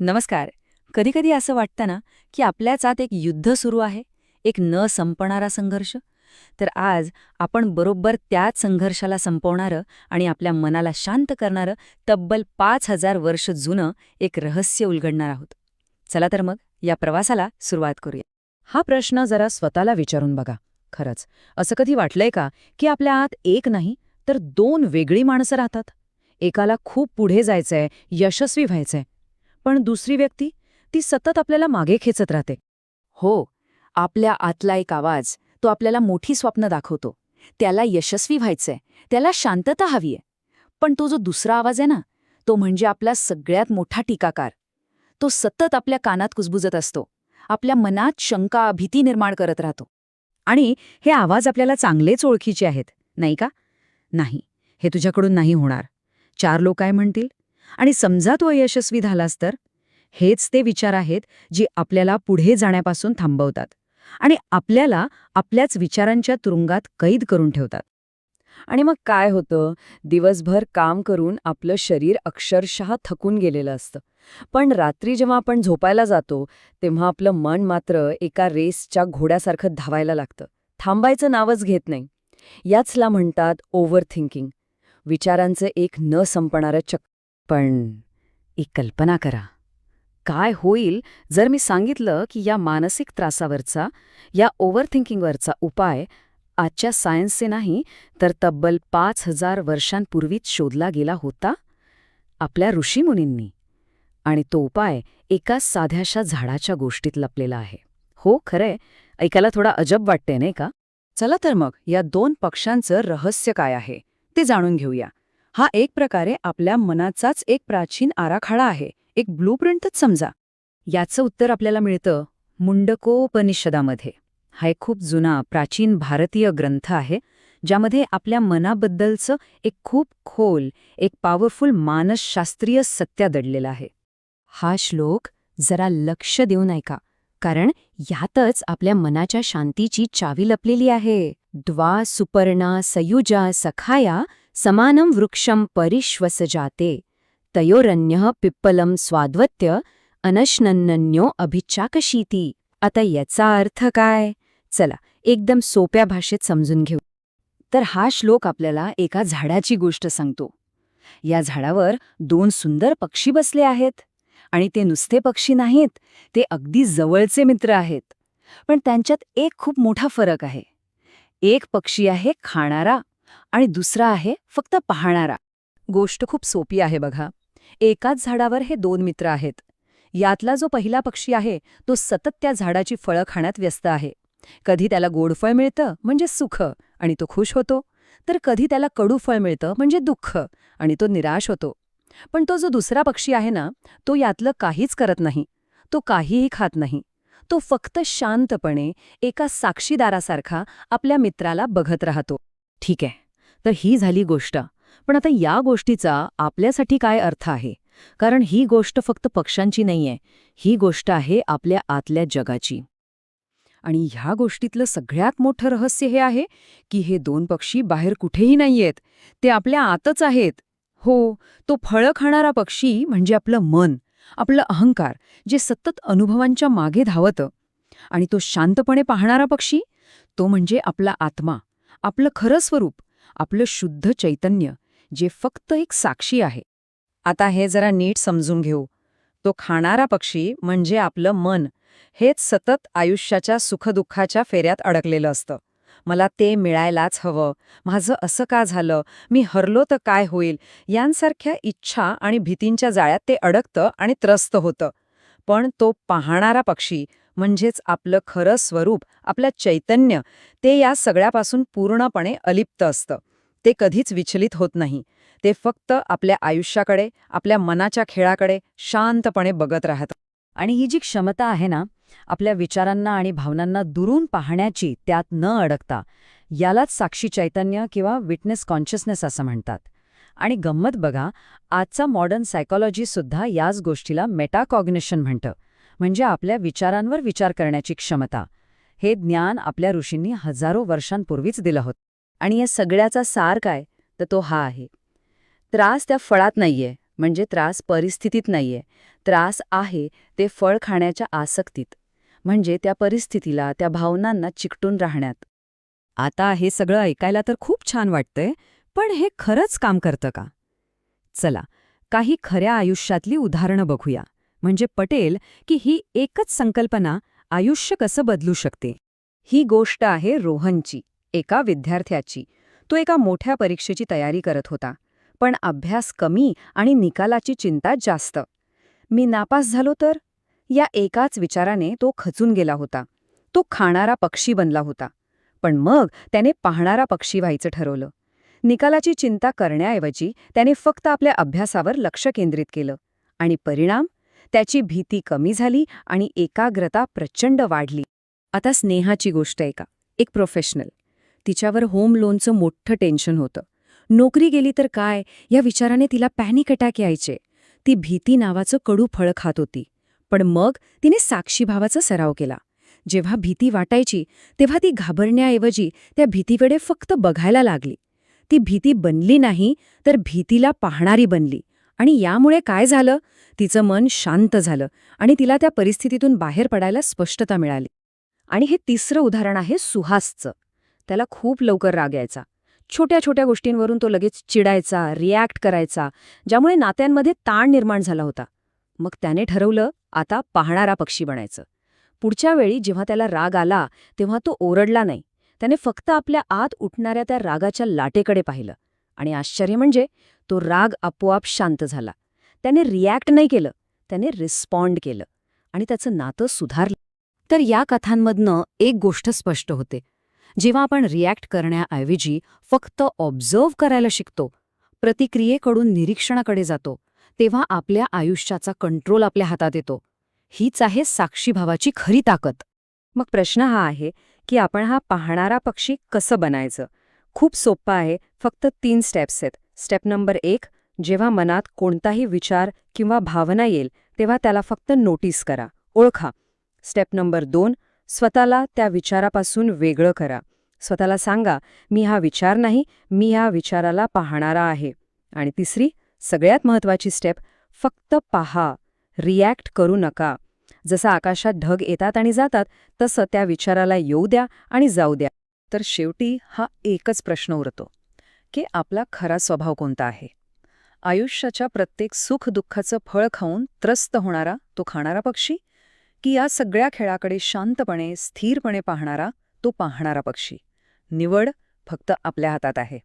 नमस्कार. कधीकधी असं वाटतं ना की आपल्याच आत एक युद्ध सुरू आहे एक न संपणारा संघर्ष? तर आज आपण बरोबर त्याच संघर्षाला संपवणारं आणि आपल्या मनाला शांत करणारं तब्बल पाच हजार वर्ष जुनं एक रहस्य उलगडणार आहोत. चला तर मग या प्रवासाला सुरुवात करूया. हा प्रश्न जरा स्वतःला विचारून बघा. खरंच असं कधी वाटलंय का की आपल्या आत एक नाही तर दोन वेगळी माणसं राहतात? एकाला खूप पुढे जायचंय यशस्वी व्हायचंय. पण दुसरी व्यक्ती ती सतत आपल्याला मागे खेचत राहते. हो आपल्या आतला एक आवाज तो आपल्याला मोठी स्वप्न दाखवतो. त्याला यशस्वी व्हायचंय त्याला शांतता हवीये पण तो जो दुसरा आवाज आहे ना तो म्हणजे आपला सगळ्यात मोठा टीकाकार. तो सतत आपल्या कानात कुजबुजत असतो आपल्या मनात शंका भीती निर्माण करत राहतो. आणि हे आवाज आपल्याला चांगलेच ओळखीचे आहेत नाही का? नाही हे तुझ्याकडून नाही होणार. चार लोक काय म्हणतील? आणि समजा तू यशस्वी झालास तर? हेच ते विचार आहेत जे आपल्याला पुढे जाण्यापासून थांबवतात आणि आपल्याला आपल्याच विचारांच्या तुरुंगात कैद करून ठेवतात. आणि मग काय होतं? दिवसभर काम करून आपलं शरीर अक्षरशः थकून गेलेलं असतं. पण रात्री जेव्हा आपण झोपायला जातो तेव्हा आपलं मन मात्र एका रेसच्या घोड्यासारखं धावायला लागतं. थांबायचं नावच घेत नाही. याचला म्हणतात ओव्हर थिंकिंग विचारांचं एक न संपणारं चक्क पण एक कल्पना करा. काय होईल जर मी सांगितलं की या मानसिक त्रासावरचा या ओव्हरथिंकिंगवरचा उपाय आजच्या सायन्सचे नाही तर तब्बल पाच हजार वर्षांपूर्वीच शोधला गेला होता? आपल्या ऋषीमुनींनी. आणि तो उपाय एका साध्याशा झाडाच्या गोष्टीत लपलेला आहे. हो खरंय. ऐकायला थोडा अजब वाटते नाही का? चला तर मग या दोन पक्षांचं रहस्य काय आहे? ते जाणून घेऊया. हा एक प्रकारे आपल्या मनाचाच एक प्राचीन आराखडा आहे. एक ब्लूप्रिंटच समजा. याचं उत्तर आपल्याला मिळतं मुंडकोपनिषदामध्ये. हा एक खूप जुना प्राचीन भारतीय ग्रंथ आहे ज्यामध्ये आपल्या मनाबद्दलचं एक खूप खोल एक पॉवरफुल मानसशास्त्रीय सत्य दडलेलं आहे. हा श्लोक जरा लक्ष देऊन ऐका कारण यातच आपल्या मनाच्या शांतीची चावी लपलेली आहे. द्वा सुपर्णा सयुजा सखाया समानं वृक्षं परिश्वसजाते तयोरन्यः पिप्पलं स्वाद्वत्य अनशनन्यो अभिचाकशीती आता याचा अर्थ काय? चला एकदम सोप्या भाषेत समजून घेऊ. तर हा श्लोक आपल्याला एका झाडाची गोष्ट सांगतो. या झाडावर दोन सुंदर पक्षी बसले आहेत आणि ते नुसते पक्षी नाहीत ते अगदी जवळचे मित्र आहेत. पण त्यांच्यात एक खूप मोठा फरक आहे. एक पक्षी आहे खाणारा आणि दुसरा आहे फक्त पाहणारा. गोष्ट खूप सोपी आहे बघा. एकाच झाडावर हे दोन मित्र आहेत. यातला जो पहिला पक्षी आहे तो सतत त्या झाडाची फळं खाण्यात व्यस्त आहे. कधी त्याला गोडफळ मिळतं म्हणजे सुख आणि तो खुश होतो. तर कधी त्याला कडू फळ मिळतं म्हणजे दुःख आणि तो निराश होतो. पण तो जो दुसरा पक्षी आहे ना तो यातलं काहीच करत नाही. तो काहीही खात नाही. तो फक्त शांतपणे एका साक्षीदारासारखा आपल्या मित्राला बघत राहतो. ठीक आहे. तर ही झाली गोष्ट. पण आता या गोष्टीचा आपल्यासाठी काय अर्थ आहे? कारण ही गोष्ट फक्त पक्ष्यांची नाहीये. ही गोष्ट आहे आपल्या आतल्या जगाची. आणि ह्या गोष्टीतलं सगळ्यात मोठं रहस्य हे आहे की हे दोन पक्षी बाहेर कुठेही नाहीयेत. ते आपल्या आतच आहेत. हो तो फळं खाणारा पक्षी म्हणजे आपलं मन आपलं अहंकार जे सतत अनुभवांच्या मागे धावतं. आणि तो शांतपणे पाहणारा पक्षी तो म्हणजे आपला आत्मा आपलं खरं स्वरूप आपलं शुद्ध चैतन्य जे फक्त एक साक्षी आहे. आता हे जरा नीट समजून घेऊ. तो खाणारा पक्षी म्हणजे आपलं मन हेच सतत आयुष्याच्या सुखदुःखाच्या फेऱ्यात अडकलेलं असतं. मला ते मिळायलाच हवं. माझं असं का झालं? मी हरलो तर काय होईल? यांसारख्या इच्छा आणि भीतींच्या जाळ्यात ते अडकतं आणि त्रस्त होतं. पण तो पाहणारा पक्षी म्हणजेच आपलं खरं स्वरूप आपलं चैतन्य ते या सगळ्यापासून पूर्णपणे अलिप्त असतं. ते कधीच विचलित होत नाही. ते फक्त आपल्या आयुष्याकडे आपल्या मनाच्या खेळाकडे शांतपणे बघत राहतं. आणि ही जी क्षमता आहे ना आपल्या विचारांना आणि भावनांना दुरून पाहण्याची त्यात न अडकता यालाच साक्षी चैतन्य किंवा विटनेस कॉन्शियसनेस असं म्हणतात. आणि गंमत बघा आजचा मॉडर्न सायकॉलॉजीसुद्धा याच गोष्टीला मेटाकॉग्निशन म्हणतं. म्हणजे आपल्या विचारांवर विचार करण्याची क्षमता. हे ज्ञान आपल्या ऋषींनी हजारो वर्षांपूर्वीच दिलं होतं. आणि या सगळ्याचा सार काय? तर तो हा आहे. त्रास त्या फळात नाहीये म्हणजे त्रास परिस्थितीत नाहीये. त्रास आहे ते फळ खाण्याच्या आसक्तीत म्हणजे त्या परिस्थितीला त्या भावनांना चिकटून राहण्यात. आता हे सगळं ऐकायला तर खूप छान वाटतंय पण हे खरंच काम करतं का? चला काही खऱ्या आयुष्यातली उदाहरणं बघूया. म्हणजे पटेल की ही एकच संकल्पना आयुष्य कसं बदलू शकते? ही गोष्ट आहे रोहनची एका विद्यार्थ्याची. तो एका मोठ्या परीक्षेची तयारी करत होता. पण अभ्यास कमी आणि निकालाची चिंता जास्त. मी नापास झालो तर? या एकाच विचाराने तो खचून गेला होता. तो खाणारा पक्षी बनला होता. पण मग त्याने पाहणारा पक्षी व्हायचं ठरवलं. निकालाची चिंता करण्याऐवजी त्याने फक्त आपल्या अभ्यासावर लक्ष केंद्रित केलं. आणि परिणाम? त्याची भीती कमी झाली आणि एकाग्रता प्रचंड वाढली. आता स्नेहाची गोष्ट आहे का? एक प्रोफेशनल तिच्यावर होम लोनचं मोठं टेन्शन होतं. नोकरी गेली तर काय? या विचाराने तिला पॅनिक अटॅक यायचे. ती भीती नावाचं कडू फळ खात होती. पण मग तिने साक्षीभावाचा सराव केला. जेव्हा भीती वाटायची तेव्हा ती घाबरण्याऐवजी त्या भीतीकडे फक्त बघायला लागली. ती भीती बनली नाही तर भीतीला पाहणारी बनली. आणि यामुळे काय झालं? तिचं मन शांत झालं आणि तिला त्या परिस्थितीतून बाहेर पडायला स्पष्टता मिळाली. आणि हे तिसरं उदाहरण आहे सुहासचं. त्याला खूप लवकर राग यायचा. छोट्या छोट्या गोष्टींवरून तो लगेच चिडायचा रिॲक्ट करायचा ज्यामुळे नात्यांमध्ये ताण निर्माण झाला होता. मग त्याने ठरवलं आता पाहणारा पक्षी बनायचं. पुढच्या वेळी जेव्हा त्याला राग आला तेव्हा तो ओरडला नाही. त्याने फक्त आपल्या आत उठणाऱ्या त्या रागाच्या लाटेकडे पाहिलं. आणि आश्चर्य म्हणजे तो राग आपोआप शांत झाला. त्याने रिॲक्ट नाही केलं. त्याने रिस्पॉन्ड केलं. आणि त्याचं नातं सुधारलं. तर या कथांमधनं एक गोष्ट स्पष्ट होते. जेव्हा आपण रिॲक्ट करण्याऐवजी फक्त ऑब्झर्व्ह करायला शिकतो प्रतिक्रियेकडून निरीक्षणाकडे जातो तेव्हा आपल्या आयुष्याचा कंट्रोल आपल्या हातात येतो. हीच आहे साक्षीभावाची खरी ताकद. मग प्रश्न हा आहे की आपण हा पाहणारा पक्षी कसं बनायचं? खूप सोप्पं आहे. फक्त तीन स्टेप्स आहेत. स्टेप नंबर एक जेव्हा मनात कोणताही विचार किंवा भावना येईल तेव्हा त्याला फक्त नोटीस करा ओळखा. स्टेप नंबर दोन स्वतःला त्या विचारापासून वेगळं करा. स्वतःला सांगा मी हा विचार नाही मी ह्या विचाराला पाहणारा आहे. आणि तिसरी सगळ्यात महत्त्वाची स्टेप फक्त पहा रिॲक्ट करू नका. जसं आकाशात ढग येतात आणि जातात तसं त्या विचाराला येऊ द्या आणि जाऊ द्या. तर शेवटी हा एकच प्रश्न उरतो. की आपला खरा स्वभाव कोणता आहे? आयुष्याच्या प्रत्येक सुख दुःखाचं फळ खाऊन त्रस्त होणारा तो खाणारा पक्षी? की या सगळ्या खेळाकडे शांतपणे स्थिरपणे पाहणारा तो पाहणारा पक्षी? निवड फक्त आपल्या हातात आहे.